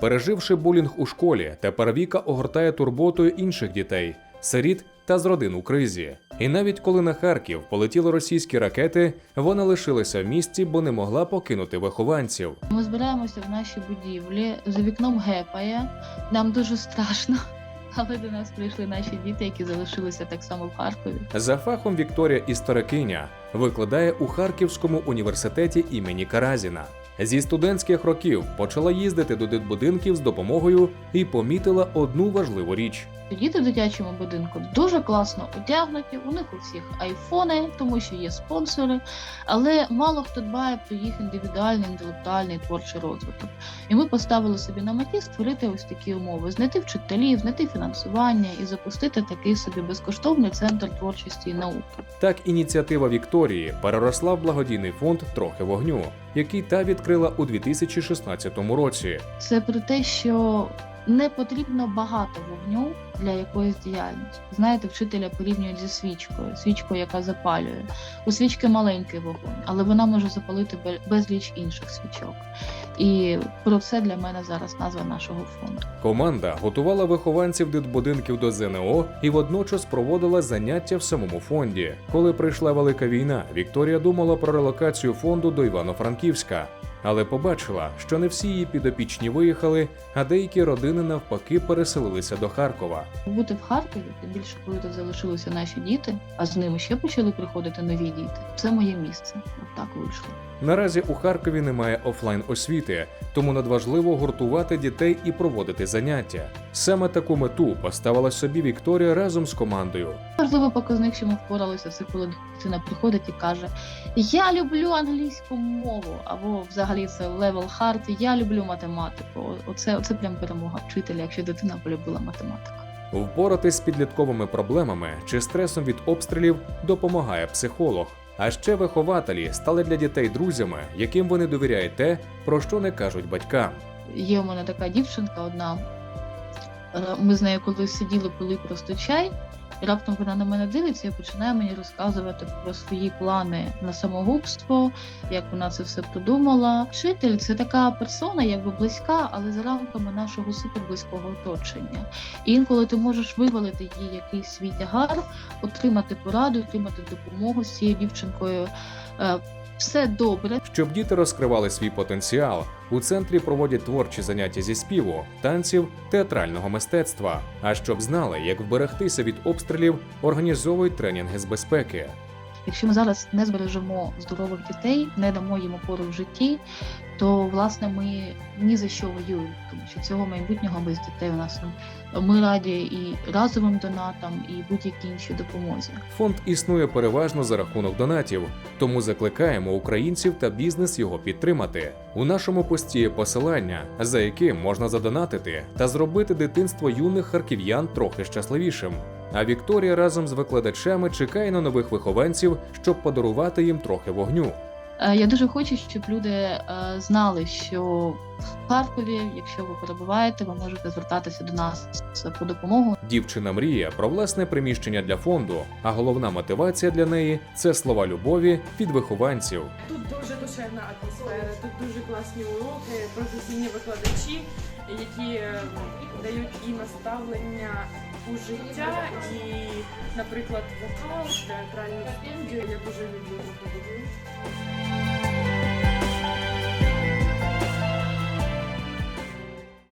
Переживши булінг у школі, тепер Віка огортає турботою інших дітей, сиріт та з родин у кризі. І навіть коли на Харків полетіли російські ракети, вона лишилася в місті, бо не могла покинути вихованців. Ми збираємося в нашій будівлі, за вікном гепає, нам дуже страшно. Але до нас прийшли наші діти, які залишилися так само в Харкові. За фахом Вікторія історикиня викладає у Харківському університеті імені Каразіна. Зі студентських років почала їздити до дитбудинків з допомогою і помітила одну важливу річ. Діти в дитячому будинку дуже класно одягнуті. У них у всіх айфони, тому що є спонсори, але мало хто дбає про їх індивідуальний, інтелектуальний творчий розвиток. І ми поставили собі на меті створити ось такі умови: знайти вчителів, знайти фінансування і запустити такий собі безкоштовний центр творчості і науки. Так ініціатива Вікторії переросла в благодійний фонд Трохи вогню, який та відкрила у 2016 році. Це про те, що не потрібно багато вогню для якоїсь діяльності. Знаєте, вчителя порівнюють зі свічкою, свічкою, яка запалює. У свічки маленький вогонь, але вона може запалити бе- безліч інших свічок. І про це для мене зараз назва нашого фонду. Команда готувала вихованців дитбудинків до ЗНО і водночас проводила заняття в самому фонді. Коли прийшла велика війна, Вікторія думала про релокацію фонду до Івано-Франківська, але побачила, що не всі її підопічні виїхали, а деякі родини навпаки переселилися до Харкова. Бути в Харкові, більше, коли тут залишилися наші діти, а з ними ще почали приходити нові діти. Це моє місце. От так вийшло. Наразі у Харкові немає офлайн освіти, тому надважливо гуртувати дітей і проводити заняття. Саме таку мету поставила собі Вікторія разом з командою. Важливий показник, що ми впоралися, це коли дитина приходить і каже: Я люблю англійську мову, або взагалі це level hard, я люблю математику. Оце, оце прям перемога вчителя, якщо дитина полюбила математику. Впоратись з підлітковими проблемами чи стресом від обстрілів допомагає психолог. А ще вихователі стали для дітей друзями, яким вони довіряють те, про що не кажуть батькам. Є у мене така дівчинка одна. Е, Ми з нею колись сиділи, пили просто чай, і раптом вона на мене дивиться і починає мені розказувати про свої плани на самогубство, як вона це все придумала. Вчитель це така персона, якби близька, але за рамками нашого суперблизького оточення. І інколи ти можеш вивалити їй якийсь свій тягар, отримати пораду, отримати допомогу з цією дівчинкою. Е, Все добре, Щоб діти розкривали свій потенціал, у центрі проводять творчі заняття зі співу, танців, театрального мистецтва. А щоб знали, як вберегтися від обстрілів, організовують тренінги з безпеки. Якщо ми зараз не збережемо здорових дітей, не дамо їм опору в житті, то власне ми ні за що воюємо, тому що цього майбутнього без дітей у нас. Ми раді і разовим донатам, і будь-якій іншій допомозі. Фонд існує переважно за рахунок донатів, тому закликаємо українців та бізнес його підтримати. У нашому пості є посилання, за яким можна задонатити та зробити дитинство юних харків'ян трохи щасливішим. А Вікторія разом з викладачами чекає на нових вихованців, щоб подарувати їм трохи вогню. Е, Я дуже хочу, щоб люди е, знали, що в Харкові, якщо ви перебуваєте, ви можете звертатися до нас по допомогу. Дівчина мріє про власне приміщення для фонду, а головна мотивація для неї це слова любові від вихованців. Тут дуже душевна атмосфера, тут дуже класні уроки, професійні викладачі, які е, дають і наставлення у життя, і, наприклад, вокал, театральну студію. Я дуже люблю.